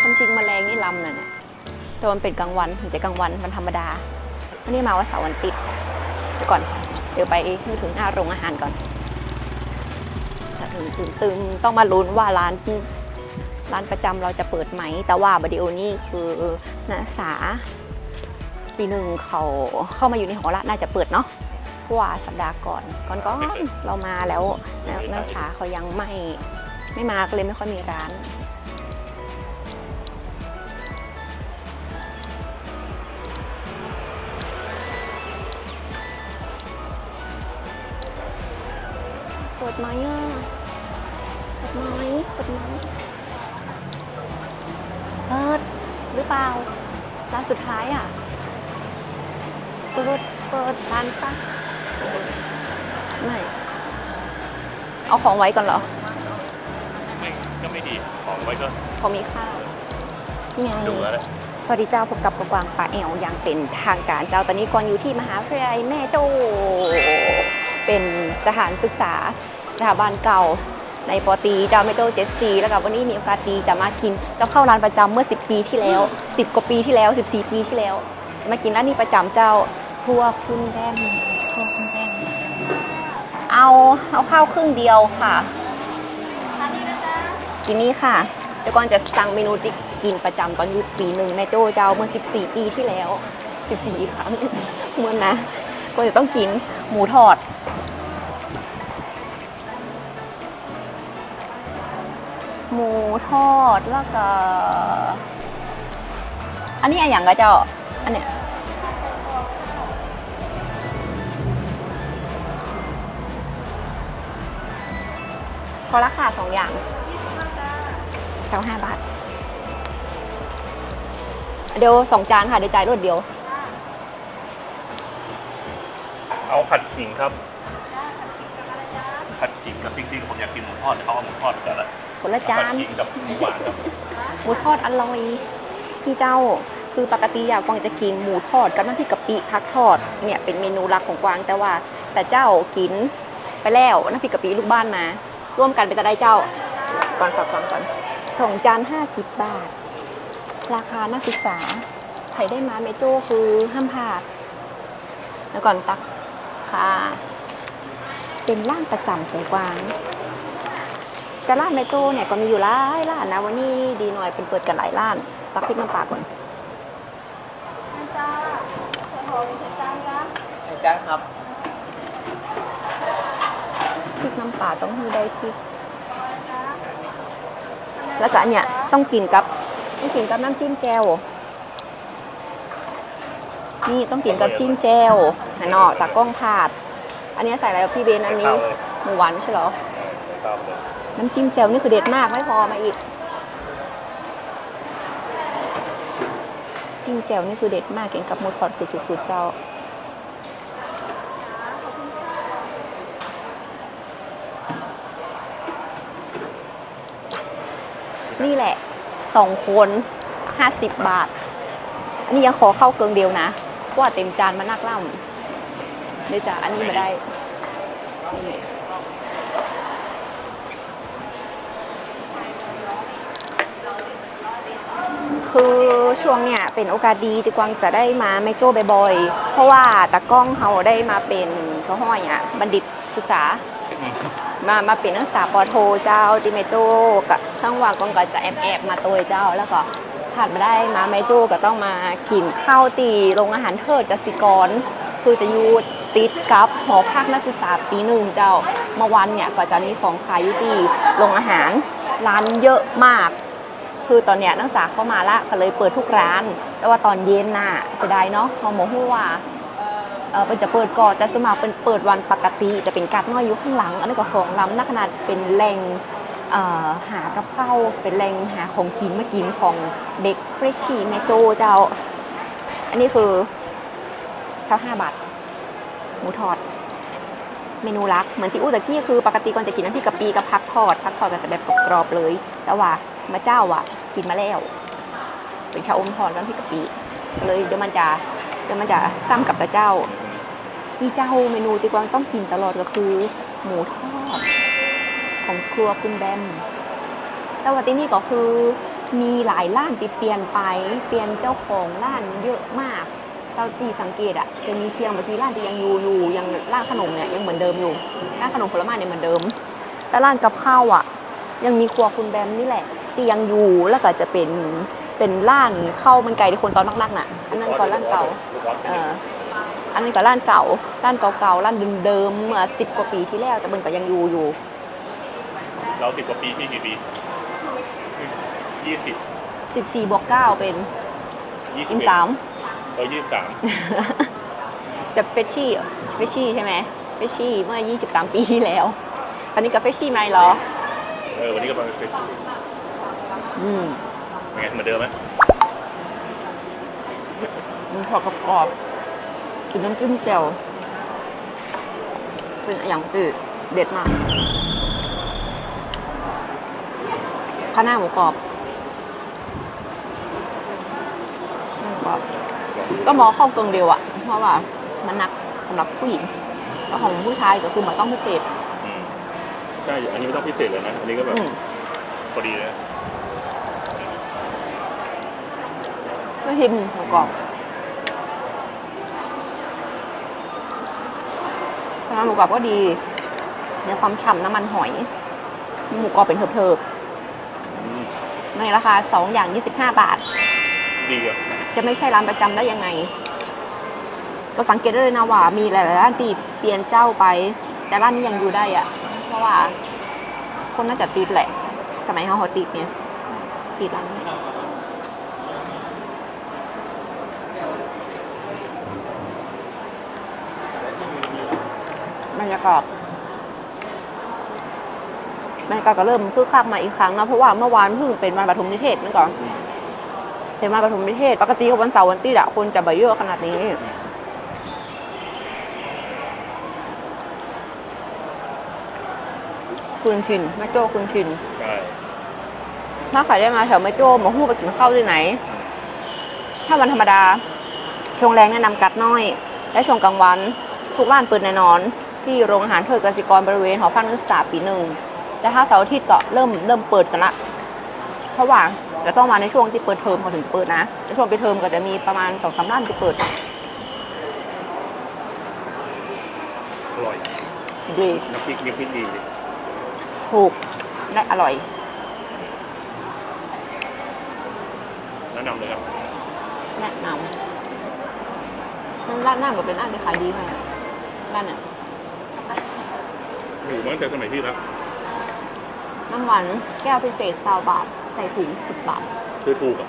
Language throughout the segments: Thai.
ความจริงแมลงนี่ลำน่ะแต่มันเป็นกลางวันมันจะกลางวันมันธรรมดาวันนี้มาว่าเสาร์วันติดเดี๋ยวก่อน เดี๋ยวไปถึงหน้าโรงอาหารก่อนจะถึงตึมตึมต้องมาลุ้นว่าร้านร้านประจำเราจะเปิดไหม แต่ว่าบดีโอนี่คือนักศึกษาปีหนึ่งเขาเข้ามาอยู่ในหอละน่าจะเปิดเนาะเพราะว่าสัปดาห์ก่อนก่อนก็เรามาแล้วนักนักศึกษาเขายังไม่ ไม่มาก็เลยไม่ค่อยมีร้านเปิดไหมอะเปิดไหมเปิดไหมเปิดหรือเปล่า ร้านสุดท้ายอะ เปิด เปิดร้านปะไม่ เอาของไว้ก่อนเหรอ ก็ไม่ดีของไว้ก็เขามีข้าวนี่ไงดูแล้วแหละสวัสดีเจ้าพบกับกวางป่าแอวอย่างเป็นทางการเจ้าตอนนี้ก่อนอยู่ที่มหาวิทยาลัยแม่โจ้เป็นสถานศึกษาสถาบันเก่าในปอตรีเจ้าแม่โจ้เจสซีแล้วก็วันนี้มีโอกาสดีจะมากินจะเข้าร้านประจำเมื่อ 10 ปีที่แล้ว 10 กว่าปีที่แล้ว 14 ปีที่แล้วจะมากินร้านนี้ประจำเจ้าครัวคุณแดงครัวคุณแดงเอาเอาข้าวครึ่งเดียวค่ะ กินนี่ค่ะเดี๋ยวก่อนจะสั่งเมนูที่กินประจำตอนอยู่ปีหนึ่งในโจเจ้าเมื่อ 14 ปีที่แล้ว 14 ครั้งเมื่อนะ ก็จะต้องกินหมูทอด หมูทอดแล้วก็ อันนี้อะไรอย่างก็เจ้า อันเนี้ยพอราคาสองอย่าง สามห้าบาท เดี๋ยวสองจานค่ะเดี๋ยวจ่ายรวดเดียว เอาผัดขิงครับ ผัดขิงกับจริงๆผมอยากกินหมูทอดแต่เขาเอาหมูทอดกันละคนละจาผัดนขิงกับหมูหวานครับหมูทอดอร่อย พี่เจ้าคือปกติอยากกวางจะกินหมูทอดกับน้ำพริกกะปิพักทอดเนี่ยเป็นเมนูหลักของกวางแต่ว่า แต่เจ้ากินไปแล้วน้ำพริกกะปิลูกบ้านมา ร่วมกันเป็นจะได้เจ้า ก่อนฝากฟังก่อน สองจาน50บาท ราคานักศึกษาใครได้มาเมโจ้คือห้ามพลาดแล้วก่อนตักค่ะ เป็นร้านประจำของกวางแต่ร้านเมโจ้เนี่ยก็มีอยู่หลายร้านนะ วันนี้ดีหน่อยเป็นเปิดกันหลายร้าน ตักพริกน้ำปลาก่อนจ้าใส่หอมใส่จานจ้าใส่จานครับพริกน้ำปลาต้องให้ได้พริก แล้วก็อันเนี่ยต้องกินกับต้องกินกับน้ำจิ้มแจ่วนี่ต้องกินกับจิ้มแจ่วนะเนาะตากล้องผาด อันนี้ใส่อะไรวะพี่เบนอันนี้ข้าวเลยหมูหวานไม่ใช่เหรอข้าวเลยน้ำจิ้มแจ่วนี่คือเด็ดมากไม่พอมาอีก จิ้มแจ่วนี่คือเด็ดมากกินกับหมูทอดคือสุดๆเจ้า นี่แหละสองคนห้าสิบบาท อันนี้ยังขอเข้าเกิงเดียวนะเพราะว่าเต็มจานมานักล่ำเดี๋ยวจ้ะอันนี้มาได้คือช่วงเนี้ยเป็นโอกาสดีที่กวางจะได้มาไม่โจ้บ่อยๆ เพราะว่าตากล้องเขาได้มาเป็นเขาห้อยอะบัณฑิตศึกษา มามาเป็นนักศึกษาปอโทเจ้าติเมโจกับทั้งวางกองก็จะแอบแอบมาตัวเจ้าแล้วก็ผ่านมาได้มาเมโจก็ต้องมากินข้าวตีโรงอาหารเทิดกสิกร คือจะอยู่ติดกับหอพักนักศึกษาปีหนึ่งเจ้าเมื่อวันเนี่ยก็จะมีของขายอยู่ที่โรงอาหารร้านเยอะมาก คือตอนเนี้ยนักศึกษาเข้ามาละก็เลยเปิดทุกร้าน แต่ว่าตอนเย็นน่ะเสียดายเนาะเราโมโหว่า เออเป็นจะเปิดก่อนแต่สมาเป็นเปิดวันปกติจะเป็นการน้อยอยู่ข้างหลัง อันนี้ก็ของล้ำนักขนาดเป็นแหล่งหากับข้าวเป็นแหล่งหาของกินมากินของเด็กเฟรชชี่แมโจเจ้า อันนี้คือเช้าห้าบาทหมูทอด เมนูลัก เหมือนที่อู้ตะกี้คือปกติก่อนจะกินน้ำพริกกะปิกับพักทอดพักทอดก็จะแบบกรอบเลย แต่ว่ามาเจ้าอะ กินมาแล้ว เป็นชาอมทอดกับน้ำพริกกะปิเลยเดี๋ยวมันจะเดี๋ยวมันจะซ้ำกับตาเจ้า มีเจ้าเมนูที่กวางต้องกินตลอดก็คือ หมูทอดของครัวคุณแบมแต่ว่าที่นี่ก็คือมีหลายร้านที่เปลี่ยนไป เปลี่ยนเจ้าของร้านเยอะมาก เราตีสังเกตอะจะมีเพียงบางทีร้านที่ยังอยู่อยู่ยังร้านขนมเนี่ยยังเหมือนเดิมอยู่ร้านขนมผลไม้เนี่ยเหมือนเดิม แต่ร้านกับข้าวอะยังมีครัวคุณแบมนี่แหละที่ยังอยู่แล้วก็จะเป็นเป็นร้านข้าวมันไก่ที่คนตอนนักๆน่ะอันนั้นก็ร้านเก่าเออ อันนี้ก็ร้านเก่าร้านเก่าๆร้านเดิมๆเมื่อสิบกว่าปีที่แล้ว แต่มันก็ยังอยู่อยู่ เราสิบกว่าปีพี่กี่ปียี่สิบ14บวก9เป็นยี่สิอิบมสามเออยี่สิบสามจะเฟชชี่เฟชชี่ใช่ไหมเฟชชี่เมื่อ23ปีที่แล้วอันนี้ก็เฟชชี่ไหมเหรอเออวันนี้ก็มาเป็นอืมไงเหมือนเดิมไหมมันพอกรอบๆ กินน้ำจิ้มแจ่วเป็นอย่างตื่เด็ดมากข้าวหน้าหมูกรอบหมูกรอบก็มองเข้ากรงเดียวอะเพราะว่ามันหนักสำหรับผู้หญิงแล้วของผู้ชายก็คือมันต้องพิเศษอืมใช่ อันนี้ไม่ต้องพิเศษเลยนะ อันนี้ก็แบบอืมพอดีเลยนะไม่ชิมหมูกรอบ น้ำหมูกรอบก็ดีในความฉ่ำน้ำมันหอย หมูกรอบเป็นเทิบอืมๆในราคา 2 อย่าง 25 บาท ดีอะ จะไม่ใช่ร้านประจำได้ยังไงก็สังเกตได้เลยนะว่ามีหลายๆร้านตีเปลี่ยนเจ้าไป แต่ร้านนี้ยังอยู่ได้อะเพราะว่าคนน่าจะติดแหละ สมัยเขาเขาติดเนี่ยติดร้านนี้ บรรยากาศบรรยากาศก็เริ่มคึกคักมาอีกครั้งนะเพราะว่าเมื่อวานเพิ่งเป็นวันปฐมนิเทศนี่ก่อนเป็นวันปฐมนิเทศ ปกติวันเสาร์วันอาที่อะคนจะไปเยอะขนาดนี้คุณชินแม่โจ้คุณชินใช่ถ้าใครได้มาแถวแม่โจ้มาหู้ไปกินข้าวที่ไหน ถ้าวันธรรมดาช่วงแรงแนะนำกัดน้อย และช่วงกลางวัน ทุกร้านเปิดแน่นอน ที่โรงอาหารเทิดกสิกรบริเวณหอพักนักศึกษาปีหนึ่งแต่ถ้าเสาร์อาทิตย์ก็เริ่มเริ่มเปิดกันละ เพราะว่าจะต้องมาในช่วงที่เปิดเทอมเขาถึงเปิดนะในช่วงปิดเทอมก็จะมีประมาณสองสามร้านที่เปิดอร่อยดีน้ำพริกน้ำพริกดีถูกและอร่อยแนะนำเลยครับแนะนำนั่นร้านหน้าก็เป็นร้านที่ขายดีไหมร้านเนี่ย อยู่มาตั้งแต่สมัยพี่แล้วน้ำหวานแก้วพิเศษซาวบาท ใส่ถุงสิบบาทคือถูกอะ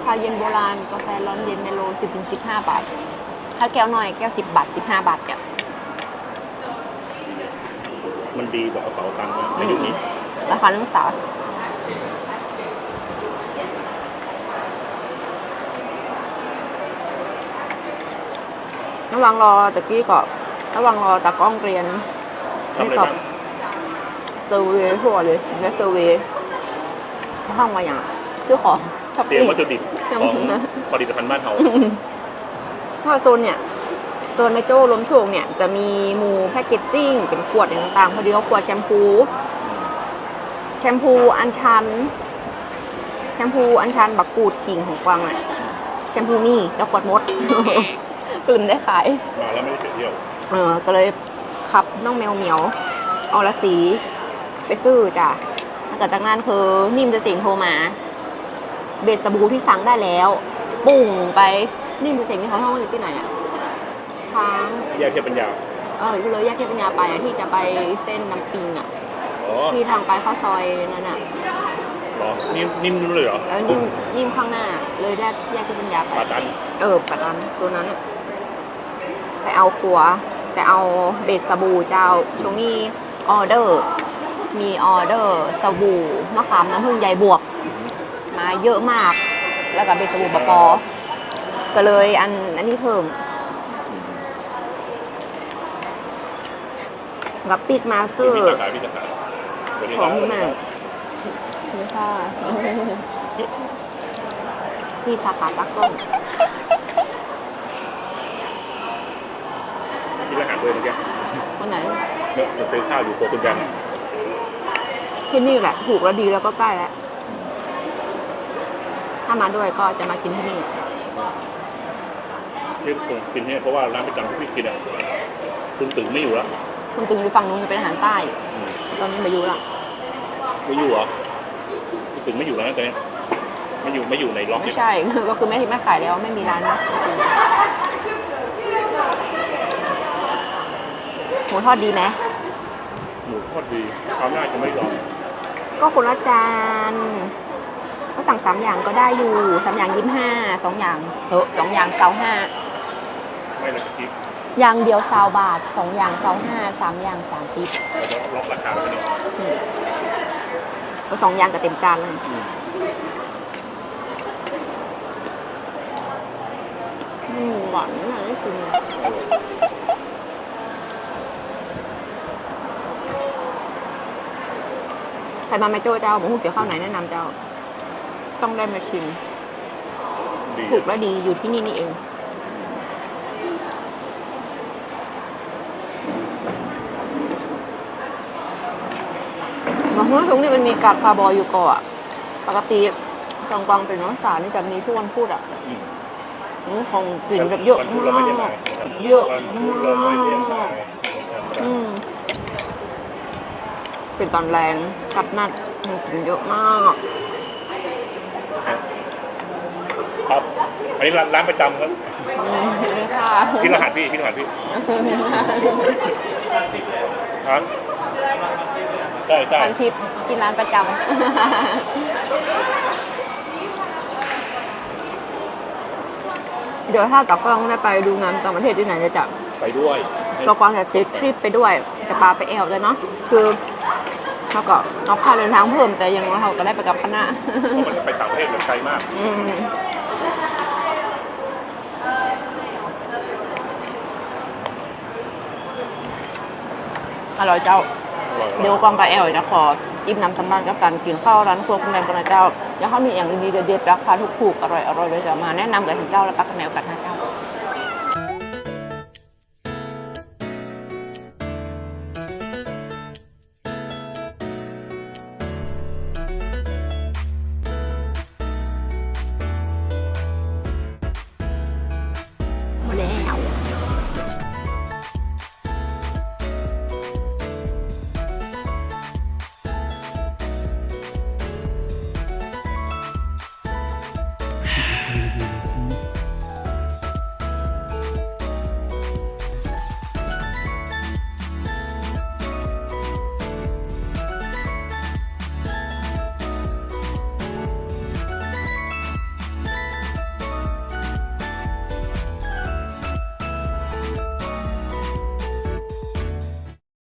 ชาเย็นโบราณกาแฟร้อนเย็นเมโลสิบถึงสิบห้าบาท ถ้าแก้วน้อยแก้วสิบบาทสิบห้าบาทจ้ะมันดีกว่ากระเป๋าตังค์นะในยุคนี้ราคานักศึกษาระหวังรอตะกี้ก็ ระหวังรอตากล้องเรียนทำอะไรกับบ้างเซอร์เวย์ทั่วเลยและเซอร์เวย์ห้องมาอย่างซื้อของช้อปเตรียมปิ้ง วัตถุดิบเตรียมของถุงนะผลิตภัณฑ์บ้านเขาเพราะว่าโซนเนี่ยโซนในโจ้ล้มโชงเนี่ย จะมีหมูแพคเกจจิ้งเป็นขวดต่างๆพอดีเขาขวดแชมพู แชมพูอัญชัน แชมพูอัญชันบักกูดขิงของกวางอะแชมพูมีแต่ขวดมด กลืมได้ขาย มาแล้วไม่ได้เสียเที่ยว เออก็เลยขับน้องแมวเหมียวเอาละสีไปซื้อจ้ะแล้วก็จากนั้นคือนิ่มจะเสียงโทรมา เบสสบู่ที่สั่งได้แล้ว ปุ่งไปนิ่มจะเสียงที่เขาห้องอยู่ที่ไหนอะช้างแยกเทียบปัญญาเอออยู่เลยแยกเทพปัญญาไปอะที่จะไปเส้นน้ำปิงอะอ๋อที่ทางไปเข้าซอยนั่นอะเหรอนิ่มนิ่มนู้นเลยเหรอแล้วนิ่มนิ่มข้างหน้า เลยแยกแยกเทพปัญญาไปปาตันเออปัจจุบันตัวนั้นอะไปเอาครัว ไปเอาเบสสบู่เจ้าช่วงนี้ออเดอร์ มีออเดอร์สบู่มะขามน้ำผึ้งใยบวก มาเยอะมาก แล้วก็เบสสบู่ปะปอก็เลยอันอันนี้เพิ่มกับปิดมาสเตอพี่ร์สาขาพี่สาขาสวัสดีขคอรังบพี่หมากนี่ค่ะที่สาขาตากล้องที่ร้านอาหาร ด้วยเมื่อกี้คนไหนเมื่อจะซื้อข้าวอยู่โครัวคุณแบมอที่นี่แหละถูกแล้วดีแล้วก็ใกล้แล้วถ้ามาด้วยก็จะมากินที่นี่ที่ผมกินเนี่ยเพราะว่าร้านประจำที่พี่กินอะคุณตื่นไม่อยู่แล้วคุณตึงอยู่ฝั่งนู้นจะเป็นอาหารใต้ อืมตอนนี้มาอยู่ละไม่อยู่เหรอคุณตื่นไม่อยู่แล้วนะตอนนี้ไม่อยู่ไม่อยู่ในล็อกไม่เนี่ยใช่ ก็คือไม่ไม่ขายแล้วไม่มีร้านนะห มูทอดดีไหมหมูทอดดีคราวหน้าจะไม่ลองก็คนละจานก็สั่งสามอย่างก็ได้อยู่สามอย่างยี่ห้าสองอย่างเออสองอย่างเซาห้าไม่ละทิปอย่างเดียวซาวบาทสองอย่างเซาห้าสามอย่างสามสิบล็อกราคาแล้วเนี่ยก็สองอย่างกับเต็มจานเลยอืมอืมหวานนะนี่คือ ใครมาไม่โจ้เจ้าหมูหุกเกี่ยวข้าวไหนแนะนำเจ้า ต้องได้มาชิม ดีถูกและดีอยู่ที่นี่นี่เองมาหุ้นทุกนี่มันมีการคาร์บอยอยู่ก่อนอะปกติกองกองเป็นน้องสาวนี่จะมีทุกวันพูดอะอืมอืมของกลิ่นแบบเยอะวันพุธเราไม่ได้มามากนะครับเยอะวันพุธเราไม่ได้มามาก อืม เป็นตอนแรงกัดนัดมันกลิ่นเยอะมาก ครับ อันนี้ร้านร้านประจำครับอืมค่ะพี่รหัสพี่พี่รหัสพี่ครับใช่ใช่พันทิพย์กินร้านประจำเดี๋ยวถ้ากับกล้องได้ไปดูงานต่างประเทศที่ไหนจะจับไปด้วย ก็กวางจะติดทริปไปด้วยจะพาไปแอลเลยเนาะคือ เขาก็เอาค่าเดินทางเพิ่มแต่อยังน้อยเขาก็ได้ไปกับคณะเพราะมันไปต่างประเทศมันไกลมาก อืมอร่อยเจ้าอร่อยเดี๋ยวกวางกับแอลจะขออิ่มน้ำสำราญกับการกินข้าวร้านครัวคุณแดงกันนะเจ้า แล้วเขามีอย่างดีๆเด็ดๆราคาถูกๆอร่อยๆเลยจะมาแนะนำกับท่านเจ้าและปักกระแมวกัน